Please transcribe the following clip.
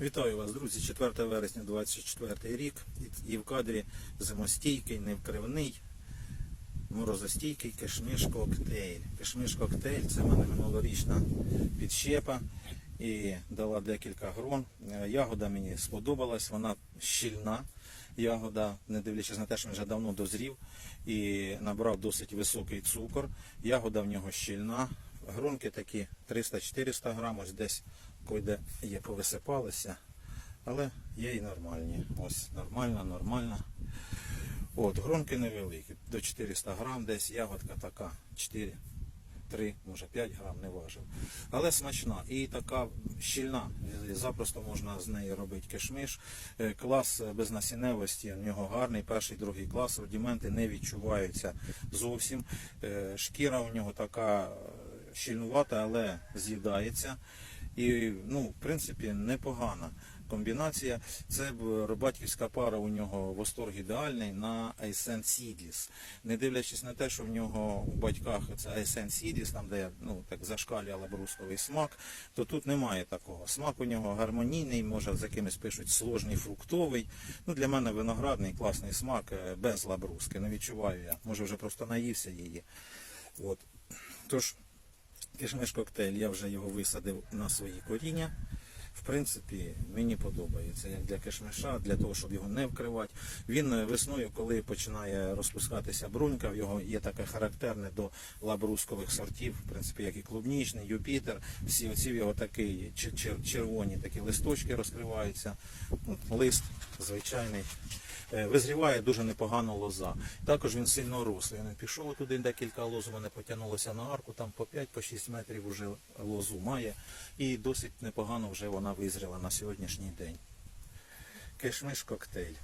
Вітаю вас, друзі. 4 вересня 24 рік. І в кадрі зимостійкий, невкривний, морозостійкий кишмиш коктейль. Кишмиш коктейль це в мене минулорічна підщепа і дала декілька грон. Ягода мені сподобалась, вона щільна. Ягода, не дивлячись на те, що він вже давно дозрів і набрав досить високий цукор. Ягода в нього щільна. Грунки такі 300-400 грам, ось десь койде є повисипалися, але є і нормальні. Ось нормальна, нормальна. От, гронки невеликі, до 400 грам десь, ягодка така 4, 3, може 5 грам, не важив. Але смачна і така щільна. Запросто можна з неї робити кишмиш. Е, Клас безнасінневості, в нього гарний, перший, другий клас, рудіменти не відчуваються зовсім. Е, Шкіра у нього така е, щільнувата, але з'їдається. І, ну, в принципі, непогана комбінація. Це б рибатьківська пара у нього восторг ідеальний на Айсен Сідліс. Не дивлячись на те, що в нього у батьках це Айсен Сідліс, там де ну, так зашкалює лабрусковий смак, то тут немає такого. Смак у нього гармонійний, може з якимось пишуть сложний фруктовий. Ну, для мене виноградний класний смак е, без лабруски. Не відчуваю я. Може вже просто наївся її. От. Тож, Кишмиш коктейль, я вже його висадив на свої коріння. В принципі, мені подобається як для кишмиша, для того, щоб його не вкривати. Він е, весною, коли починає розпускатися брунька, в його є таке характерне до лабрускових сортів, в принципі, як і клубнічний, Юпітер. Всі оці його такі чер- чер- червоні такі листочки розкриваються. Лист звичайний. Е, Визріває дуже непогано лоза. Також він сильно рослий. Він пішов туди декілька лоз, мене потягнулося на арку, там по 5-6 метрів вже лозу має. І досить непогано вже вона визріла на сьогоднішній день. Кишмиш коктейль.